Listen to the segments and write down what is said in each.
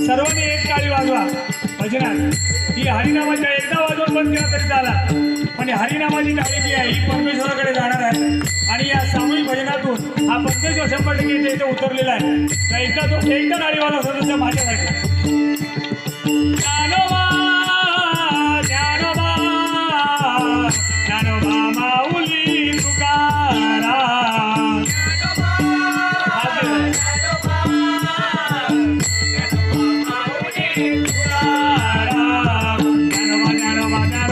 सर्वांनी एक टाळी वाजवा. भजनात. ही हरिनामाच्या एकदा वाजवून बंद केला तरी झाला पण हरिनामाची टाळी जी आहे ही परमेश्वराकडे जाणार आहे. आणि या सामूहिक भजनातून हा पंचेश्वर शंभर टक्के इथे उतरलेला आहे. तर एकदा तो एकदा टाळी वाजवा सदस्य माझ्यासाठी. ज्ञानोबा ज्ञानोबा ज्ञानोबा माऊली तुकाराम.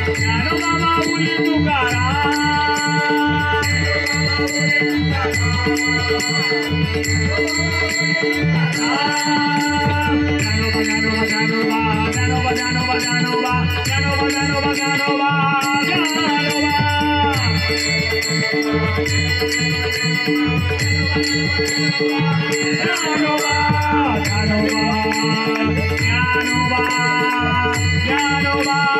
ज्ञानोबा ज्ञानोबा ज्ञानोबा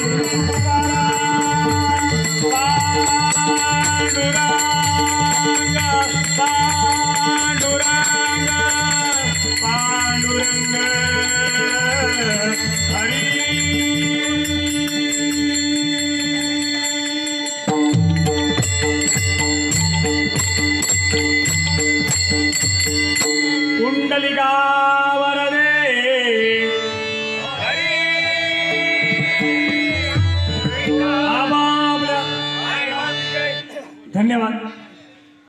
आबाबला. धन्यवाद